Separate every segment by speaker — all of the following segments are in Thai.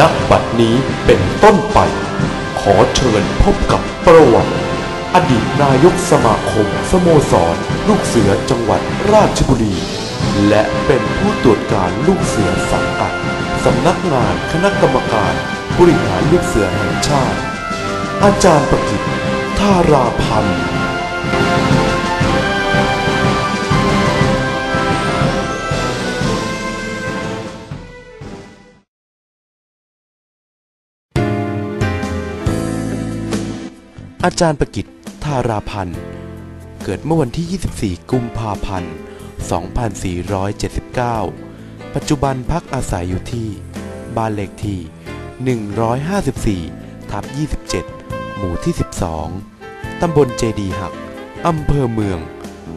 Speaker 1: ณบัดนี้เป็นต้นไป ขอเชิญพบกับประวัติ อดีตนายกสมาคม สโมสร ลูกเสือจังหวัดราชบุรี และเป็นผู้ตรวจการลูกเสือสังกัดสำนักงานคณะกรรมการบริหารลูกเสือแห่งชาติ อาจารย์ประกิตธาราพันธ์ อาจารย์ประกิตธาราพันธ์ เกิดเมื่อวันที่ 24 กุมภาพันธ์ 2479 ปัจจุบันพักอาศัยอยู่ที่ บ้านเลขที่ 154 ทับ 27 หมู่ที่ 12 ตำบลเจดีหัก อำเภอเมือง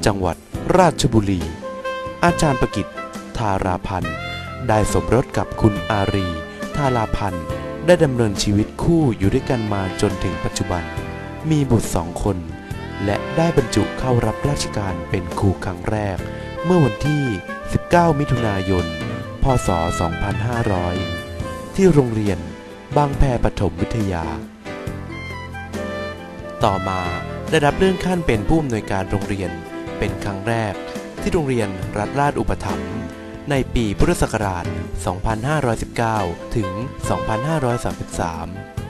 Speaker 1: จังหวัดราชบุรี อาจารย์ประกิตธาราพันธ์ ได้สมรสกับคุณอารีธาราพันธ์ ได้ดำเนินชีวิตคู่อยู่ด้วยกันมาจนถึงปัจจุบัน มีบุตรสองคน และได้บรรจุเข้ารับราชการเป็นครูครั้งแรก เมื่อวันที่ 19 มิถุนายน พศ 2500 ที่โรงเรียนบางแพปฐมวิทยา ต่อมาได้รับเลื่อนขั้นเป็นผู้อำนวยการโรงเรียนเป็นครั้งแรก ที่โรงเรียนรัฐราชอุปถัมภ์ในปีพุทธศักราช 2519 ถึง 2533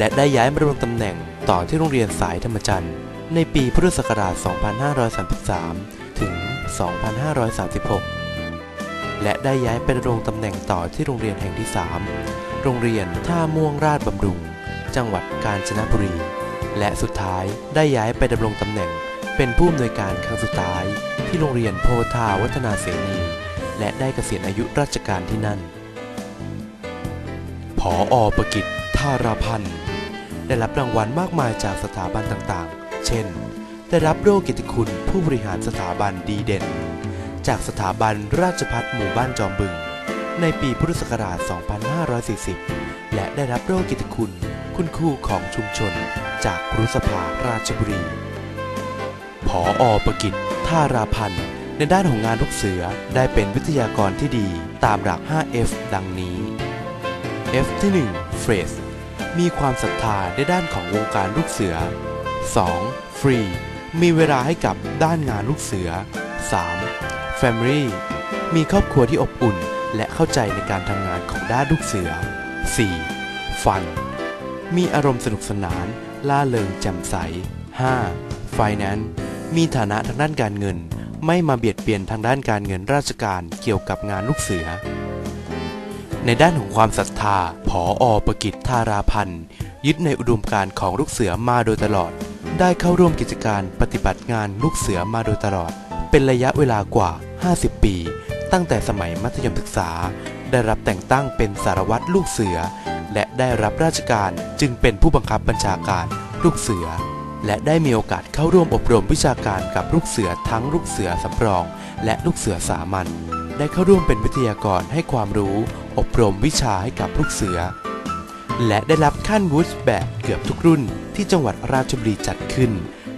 Speaker 1: และได้ย้ายมาดำรงตำแหน่งต่อที่โรงเรียนสายธรรมจันทร์ ในปีพุทธศักราช 2533 ถึง 2536 และได้ย้ายไปดำรงตำแหน่งต่อที่โรงเรียนแห่งที่ 3 โรงเรียนท่าม่วงราชบำรุง จังหวัดกาญจนบุรี และสุดท้ายได้ย้ายไปดำรงตำแหน่ง เป็นผู้อำนวยการครั้งสุดท้าย ที่โรงเรียนโพธาวัฒนาเสนี และได้เกษียณอายุราชการที่นั่นผออประกิตธาราพันธ์ ได้รับรางวัลมากมายจากสถาบันต่างๆ เช่น ได้รับโล่เกียรติคุณผู้บริหารสถาบันดีเด่น จากสถาบันราชพัฒหมู่บ้านจอมบึง ในปีพุทธศักราช 2540 และได้รับโล่เกียรติคุณ คุณครูของชุมชน จากครุสภาราชบุรี ผออประกิตท่าราพันธ์ในด้านของงานลูกเสือได้เป็นวิทยากรที่ดีตามหลัก 5F ดังนี้ F ที่ 1 Phrase มีความศรัทธาในด้านของวงการลูกเสือ 2. Free มีเวลาให้กับด้านงานลูกเสือ 3. Family มีครอบครัวที่อบอุ่นและเข้าใจในการทำงานของด้านลูกเสือ 4. Fun มีอารมณ์สนุกสนาน ล่าเริงแจ่มใส 5. Finance มีฐานะทางด้านการเงิน ไม่มาเบียดเบียนทางด้านการเงินราชการเกี่ยวกับงานลูกเสือ ในด้านของความศรัทธา ผออประกิตธาราพันธ์ยึดในอุดมการณ์ของลูกเสือมาโดยตลอด ได้เข้าร่วมกิจการปฏิบัติงานลูกเสือมาโดยตลอด เป็นระยะเวลากว่า 50 ปี ตั้งแต่สมัยมัธยมศึกษา ได้รับแต่งตั้งเป็นสารวัตรลูกเสือ และได้รับราชการจึงเป็นผู้บังคับบัญชาการลูกเสือ และได้มีโอกาสเข้าร่วมอบรมวิชาการกับลูกเสือทั้งลูกเสือสำรอง และลูกเสือสามัญได้เข้าร่วมเป็นวิทยากรให้ความรู้ อบรมวิชาให้กับลูกเสือ และได้รับขั้นวูดแบบเกือบทุกรุ่นที่จังหวัดราชบุรีจัดขึ้น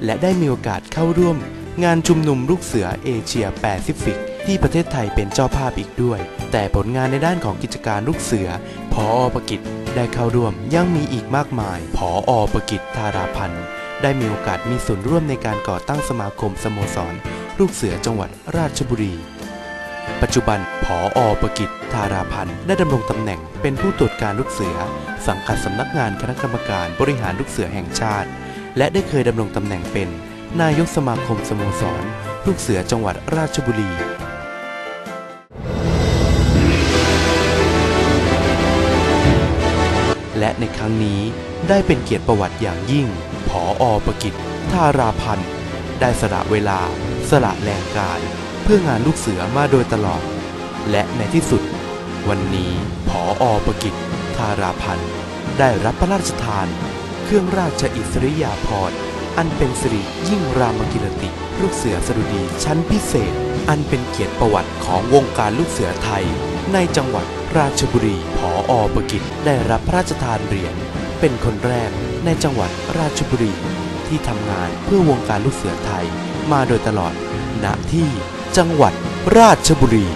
Speaker 1: และได้มีโอกาสเข้าร่วม งานชุมนุมลูกเสือเอเชียแปซิฟิกที่ประเทศไทยเป็นเจ้าภาพอีกด้วย แต่ผลงานในด้านของกิจการลูกเสือ พออประกิตได้เข้าร่วมยังมีอีกมากมาย พออประกิตธาราพันธ์ ได้มีโอกาสมีส่วนร่วมในการก่อตั้งสมาคมสโมสร ลูกเสือจังหวัดราชบุรี ปัจจุบันผออประกิตธาราพันธ์ได้ดำรงตำแหน่งเป็นผู้ตรวจการลูกเสือ สังกัดสำนักงานคณะกรรมการบริหารลูกเสือแห่งชาติ และได้เคยดำรงตำแหน่งเป็น นายกสมาคมสโมสร ลูกเสือจังหวัดราชบุรีและในครั้งนี้ได้เป็นเกียรติประวัติอย่างยิ่ง ผออประกิตธาราพันธ์ ได้สละเวลา สละแรงกาย เพื่องานลูกเสือมาโดยตลอด และในที่สุด วันนี้ผออประกิตธาราพันธ์ ได้รับพระราชทาน เครื่องราชอิสริยาภรณ์อันเป็นสิริยิ่งรามกิรติ ลูกเสือสดุดีชั้นพิเศษ อันเป็นเกียรติประวัติของวงการลูกเสือไทย ในจังหวัดราชบุรีผออประกิตได้รับพระราชทานเหรียญเป็นคนแรก ในจังหวัดราชบุรี ที่ทำงานเพื่อวงการลูกเสือไทยมาโดยตลอดณที่จังหวัดราชบุรี